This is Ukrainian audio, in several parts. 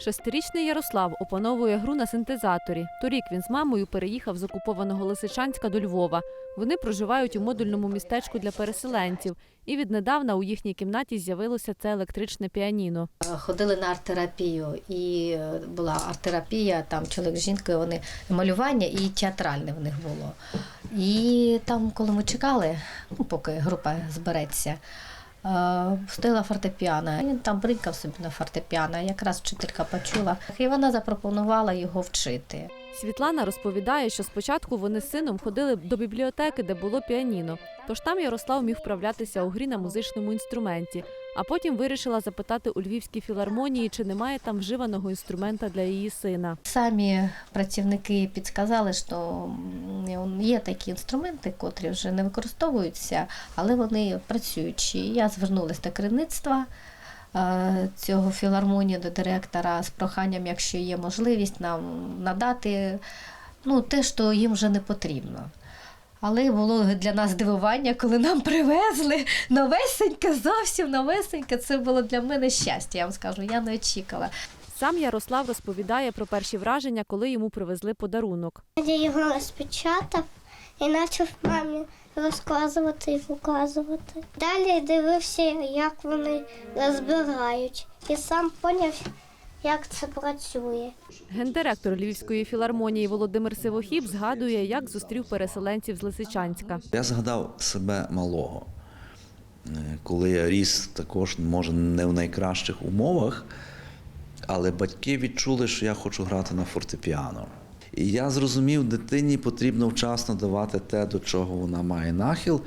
Шестирічний Ярослав опановує гру на синтезаторі. Торік він з мамою переїхав з окупованого Лисичанська до Львова. Вони проживають у модульному містечку для переселенців. І віднедавна у їхній кімнаті з'явилося це електричне піаніно. Ходили на арт-терапію, і е, була арт-терапія, там чоловік з жінкою, вони малювання і театральне в них було. І там, коли ми чекали, ну, поки група збереться, е, стояла фортепіано. Він там бринкав собі на фортепіано, якраз вчителька почула, і вона запропонувала його вчити. Світлана розповідає, що спочатку вони з сином ходили до бібліотеки, де було піаніно. Тож там Ярослав міг вправлятися у грі на музичному інструменті. А потім вирішила запитати у Львівській філармонії, чи немає там вживаного інструмента для її сина. Самі працівники підказали, що є такі інструменти, котрі вже не використовуються, але вони працюючі. Я звернулася до керівництва е, цього філармонії, до директора з проханням, якщо є можливість, нам надати ну, те, що їм вже не потрібно. Але було для нас здивування, коли нам привезли новесеньке, зовсім новесеньке. Це було для мене щастя. Я вам скажу, я не очікувала. Сам Ярослав розповідає про перші враження, коли йому привезли подарунок. Я його розпечатав і почав мамі розказувати і показувати. Далі дивився, як вони розбирають, і сам поняв, як це працює. Гендиректор Львівської філармонії Володимир Сивохіб згадує, як зустрів переселенців з Лисичанська. Я згадав себе малого, е, коли я ріс також, може, не в найкращих умовах, але батьки відчули, що я хочу грати на фортепіано. І я зрозумів, дитині потрібно вчасно давати те, до чого вона має нахил.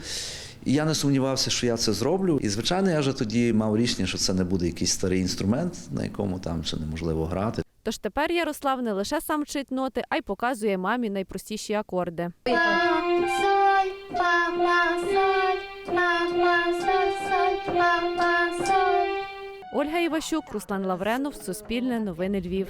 І я не сумнівався, що я це зроблю. І, звичайно, я вже тоді мав рішення, що це не буде якийсь старий інструмент, на якому там ще неможливо грати. Тож тепер Ярослав не лише сам вчить ноти, а й показує мамі найпростіші акорди. Ольга Іващук, Руслан Лавренов, Суспільне, Новини Львів.